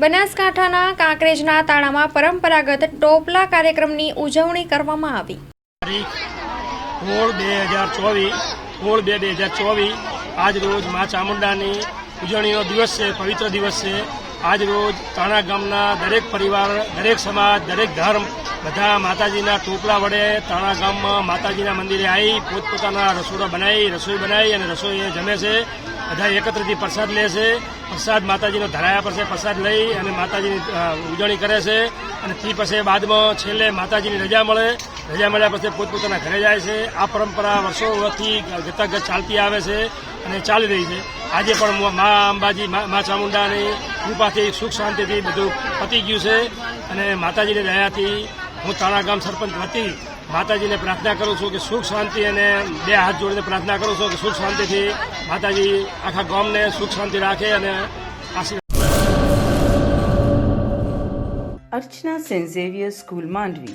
બનાસકાંઠાના કાંકરેજના તાણામાં પરંપરાગત ટોપલા કાર્યક્રમની ઉજવણી કરવામાં આવી. સોળ બે હજાર ચોવીસ, સોળ બે બે હજાર ચોવીસ, આજ રોજ મા ચામુંડાની ઉજવણીનો દિવસ છે, પવિત્ર દિવસ છે. આજ રોજ તાણા ગામના દરેક પરિવાર, દરેક સમાજ, દરેક ધર્મ બધા માતાજીના ટોપલા વડે તાણા ગામમાં માતાજીના મંદિરે આવી પોતપોતાના રસોડા બનાવી રસોઈ બનાવી અને રસોઈ જમે છે. બધા એકત્રથી પ્રસાદ લે છે. પ્રસાદ માતાજીનો ધરાયા પછી પ્રસાદ લઈ અને માતાજીની ઉજવણી કરે છે. અને તે પછી બાદમાં છેલ્લે માતાજીની રજા મળે. રજા મળ્યા પછી પોતપોતાના ઘરે જાય છે આ પરંપરા વર્ષો વર્ષથી ગતાગત ચાલતી આવે છે અને ચાલી રહી છે આજે પણ મા અંબાજી મા ચામુંડાની કૃપાથી સુખ શાંતિથી બધું પતી ગયું છે અને માતાજીની દયાથી હું તારા ગામ સરપંચ વતી માતાજીને પ્રાર્થના કરું છું કે સુખ શાંતિ અને બે હાથ જોડીને પ્રાર્થના કરું છું કે સુખ શાંતિથી માતાજી આખા ગામને સુખ શાંતિ રાખે અને આશીર્વાદ અર્ચના. Xavier's school Mandvi,